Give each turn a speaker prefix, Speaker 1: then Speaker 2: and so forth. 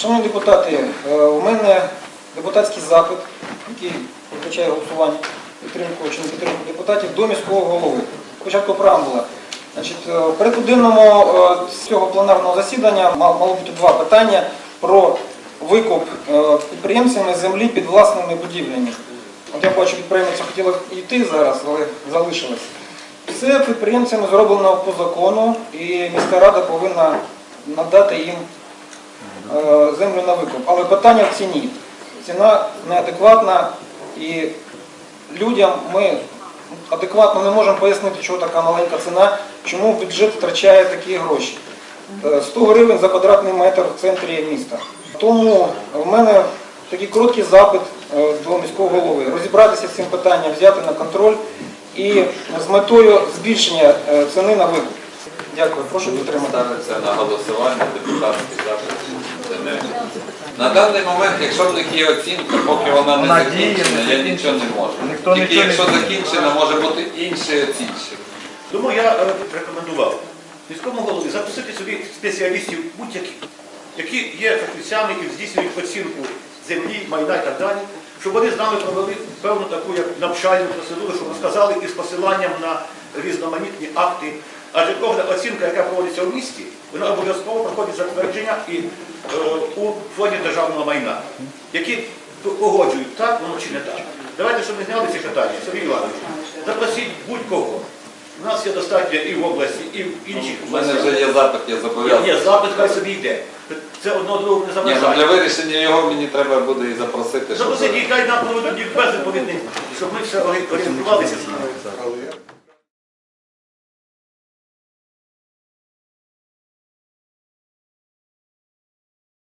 Speaker 1: Шановні депутати, е, у мене депутатський запит, який передбачає голосування, підтримку чи не підтримку депутатів до міського голови. Спочатку преамбула. Значить, е, в денному е, цього пленарного засідання мало бути два питання про викуп підприємцями землі під власними будівлями. От я бачу, підприємці хотіли йти зараз, але залишилось. Це підприємцями зроблено по закону, і міська рада повинна надати їм землю на викуп. Але питання в ціні. Ціна неадекватна і людям ми адекватно не можемо пояснити, чого така маленька ціна, чому бюджет втрачає такі гроші. Е, 100 гривень за квадратний метр в центрі міста. Тому в мене такий короткий запит е, до міського голови. Розібратися з цим питанням, взяти на контроль і з метою збільшення е, ціни на викуп. Дякую, прошу підтримати.
Speaker 2: Ставиться на голосування депутатський запит. На даний момент, якщо в них є оцінка, поки вона не закінчена, я нічого не можу. Тільки якщо закінчена, може бути інший оцінщик.
Speaker 3: Тому я е, рекомендував міському голові запросити собі спеціалістів будь-яких, які є фахівцями і здійснюють оцінку землі, майна і так далі, щоб вони з нами провели певну таку як навчальну процедуру, щоб розказали із посиланням на різноманітні акти. Адже кожна оцінка, яка проводиться в місті, вона обов'язково проходить затвердження і е, у фонді державного майна, які погоджують так, воно чи не так. Давайте, щоб ми зняли ці питання. Сергій Іванович, запросіть будь-кого. У нас є достатньо і в області, і в інших
Speaker 2: У мене
Speaker 3: областях.
Speaker 2: вже є запит, я зобов'язаний.
Speaker 3: ні, запит хай собі йде. Це одно другого не
Speaker 2: Ні, ну, для
Speaker 3: заважає.
Speaker 2: вирішення його мені треба буде і запросити, щоб...
Speaker 3: Запросити і хай нам проведуть без відповідних, щоб ми все орієнтувалися з ними.